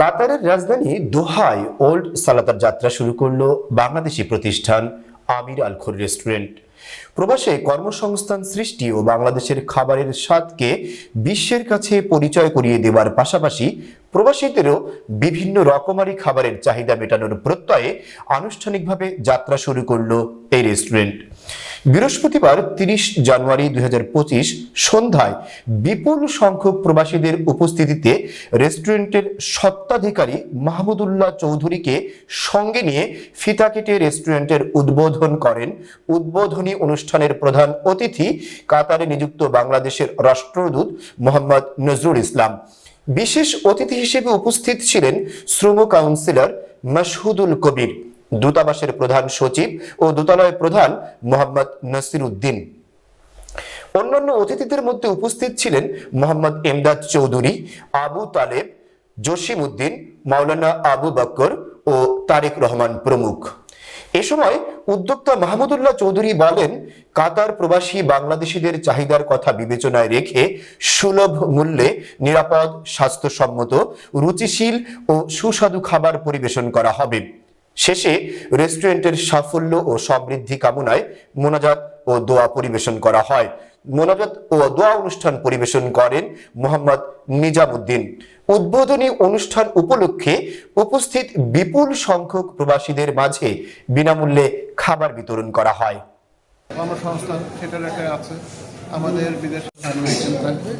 কাতারের রাজধানী দোহায় ওল্ড সালাতার যাত্রা শুরু করল বাংলাদেশি প্রতিষ্ঠান আমির আল খোর রেস্টুরেন্ট। প্রবাসে কর্মসংস্থান সৃষ্টি ও বাংলাদেশের খাবারের স্বাদকে বিশ্বের কাছে পরিচয় করিয়ে দেওয়ার পাশাপাশি প্রবাসীদেরও বিভিন্ন রকমারি খাবারের চাহিদা মেটানোর প্রত্যয়ে আনুষ্ঠানিকভাবে যাত্রা শুরু করল এই রেস্টুরেন্ট। বৃহস্পতিবার তিরিশ জানুয়ারি দুই হাজার পঁচিশ সন্ধ্যায় বিপুল সংখ্যক প্রবাসীদের উপস্থিতিতে রেস্টুরেন্টের সত্ত্বাধিকারী মাহমুদুল্লাহ চৌধুরীকে সঙ্গে নিয়ে ফিতা কেটে রেস্টুরেন্টের উদ্বোধন করেন উদ্বোধনী অনুষ্ঠানের প্রধান অতিথি কাতারে নিযুক্ত বাংলাদেশের রাষ্ট্রদূত মোহাম্মদ নজরুল ইসলাম। বিশেষ অতিথি হিসেবে উপস্থিত ছিলেন শ্রম কাউন্সিলর মাসহুদুল কবির। দূতাবাসের প্রধান সচিব ও দূতালয় প্রধান মোহাম্মদ নসির উদ্দিন অন্যান্য অতিথিদের মধ্যে উপস্থিত ছিলেন মোহাম্মদ এমদাদ চৌধুরী, আবু তালেব জসিম উদ্দিন মাওলানা আবু বক্কর ও তারেক রহমান প্রমুখ। এ সময় উদ্যোক্তা মাহমুদুল্লাহ চৌধুরী বলেন, কাতার প্রবাসী বাংলাদেশিদের চাহিদার কথা বিবেচনায় রেখে সুলভ মূল্যে নিরাপদ, স্বাস্থ্যসম্মত, রুচিশীল ও সুস্বাদু খাবার পরিবেশন করা হবে। শেষে রেস্টুরেন্টের সাফল্য ও সমৃদ্ধি কামনায় মোনাজাত ও দোয়া পরিবেশন করা হয়। মোনাজাত ও দোয়া অনুষ্ঠান পরিবেশন করেন মোহাম্মদ নিজামুদ্দিন। উদ্বোধনী অনুষ্ঠান উপলক্ষে উপস্থিত বিপুল সংখ্যক প্রবাসীদের মাঝে বিনামূল্যে খাবার বিতরণ করা হয়। আমাদের বিদেশ থাকবে